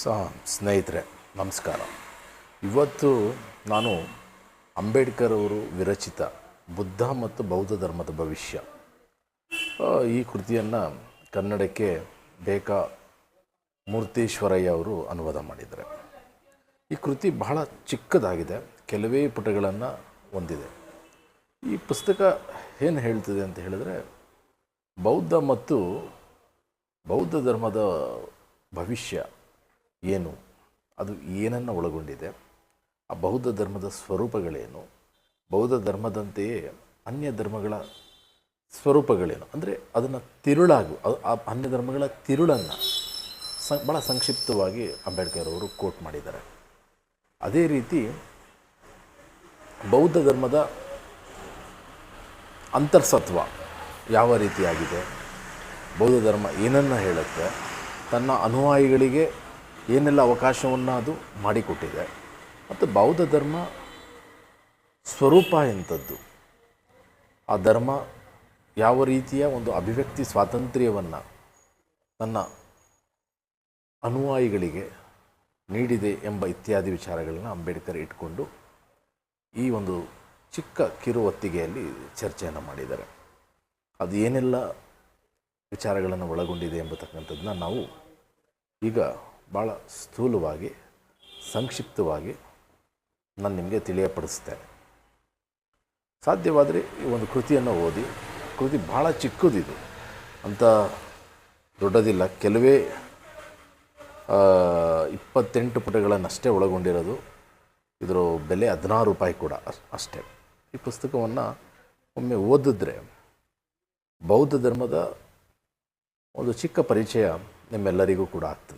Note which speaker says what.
Speaker 1: ಸ ಸ್ನೇಹಿತರೆ, ನಮಸ್ಕಾರ. ಇವತ್ತು ನಾನು ಅಂಬೇಡ್ಕರ್ ಅವರು ವಿರಚಿತ ಬುದ್ಧ ಮತ್ತು ಬೌದ್ಧ ಧರ್ಮದ ಭವಿಷ್ಯ. ಈ ಕೃತಿಯನ್ನು ಕನ್ನಡಕ್ಕೆ ಬೇಕಾ ಮೂರ್ತೇಶ್ವರಯ್ಯ ಅವರು ಅನುವಾದ ಮಾಡಿದ್ದಾರೆ. ಈ ಕೃತಿ ಬಹಳ ಚಿಕ್ಕದಾಗಿದೆ, ಕೆಲವೇ ಪುಟಗಳನ್ನು ಹೊಂದಿದೆ. ಈ ಪುಸ್ತಕ ಏನು ಹೇಳ್ತಿದೆ ಅಂತ ಹೇಳಿದ್ರೆ, ಬೌದ್ಧ ಮತ್ತು ಬೌದ್ಧ ಧರ್ಮದ ಭವಿಷ್ಯ ಏನು? ಅದು ಏನನ್ನು ಒಳಗೊಂಡಿದೆ? ಆ ಬೌದ್ಧ ಧರ್ಮದ ಸ್ವರೂಪಗಳೇನು? ಬೌದ್ಧ ಧರ್ಮದಂತೆಯೇ ಅನ್ಯ ಧರ್ಮಗಳ ಸ್ವರೂಪಗಳೇನು? ಅಂದರೆ ಅದನ್ನು ತಿರುಳಾಗು ಆ ಅನ್ಯ ಧರ್ಮಗಳ ತಿರುಳನ್ನು ಸ ಭಾಳ ಸಂಕ್ಷಿಪ್ತವಾಗಿ ಅಂಬೇಡ್ಕರ್ ಅವರು ಕೋಟ್ ಮಾಡಿದ್ದಾರೆ. ಅದೇ ರೀತಿ ಬೌದ್ಧ ಧರ್ಮದ ಅಂತರ್ಸತ್ವ ಯಾವ ರೀತಿಯಾಗಿದೆ? ಬೌದ್ಧ ಧರ್ಮ ಏನನ್ನು ಹೇಳುತ್ತೆ? ತನ್ನ ಅನುಯಾಯಿಗಳಿಗೆ ಏನೆಲ್ಲ ಅವಕಾಶವನ್ನು ಅದು ಮಾಡಿಕೊಟ್ಟಿದೆ. ಮತ್ತು ಬೌದ್ಧ ಧರ್ಮ ಸ್ವರೂಪ ಎಂಥದ್ದು. ಆ ಧರ್ಮ ಯಾವ ರೀತಿಯ ಒಂದು ಅಭಿವ್ಯಕ್ತಿ ಸ್ವಾತಂತ್ರ್ಯವನ್ನು ತನ್ನ ಅನುಯಾಯಿಗಳಿಗೆ ನೀಡಿದೆ ಎಂಬ ಇತ್ಯಾದಿ ವಿಚಾರಗಳನ್ನು ಅಂಬೇಡ್ಕರ್ ಇಟ್ಕೊಂಡು ಈ ಒಂದು ಚಿಕ್ಕ ಕಿರು ಒತ್ತಿಗೆಯಲ್ಲಿ ಚರ್ಚೆಯನ್ನು ಮಾಡಿದ್ದಾರೆ. ಅದು ಏನೆಲ್ಲ ವಿಚಾರಗಳನ್ನು ಒಳಗೊಂಡಿದೆ ಎಂಬತಕ್ಕಂಥದ್ದನ್ನ ನಾವು ಈಗ ಭಾಳ ಸ್ಥೂಲವಾಗಿ, ಸಂಕ್ಷಿಪ್ತವಾಗಿ ನಾನು ನಿಮಗೆ ತಿಳಿಯಪಡಿಸ್ತೇನೆ. ಸಾಧ್ಯವಾದರೆ ಈ ಒಂದು ಕೃತಿಯನ್ನು ಓದಿ, ಕೃತಿ ಭಾಳ ಚಿಕ್ಕದಿದು, ಅಂತ ದೊಡ್ಡದಿಲ್ಲ. ಕೆಲವೇ ಇಪ್ಪತ್ತೆಂಟು ಪುಟಗಳನ್ನಷ್ಟೇ ಒಳಗೊಂಡಿರೋದು. ಇದರ ಬೆಲೆ ಹದಿನಾರು ರೂಪಾಯಿ ಕೂಡ ಅಷ್ಟೇ. ಈ ಪುಸ್ತಕವನ್ನು ಒಮ್ಮೆ ಓದಿದ್ರೆ ಬೌದ್ಧ ಧರ್ಮದ ಒಂದು ಚಿಕ್ಕ ಪರಿಚಯ ನಿಮ್ಮೆಲ್ಲರಿಗೂ ಕೂಡ ಆಗ್ತದೆ.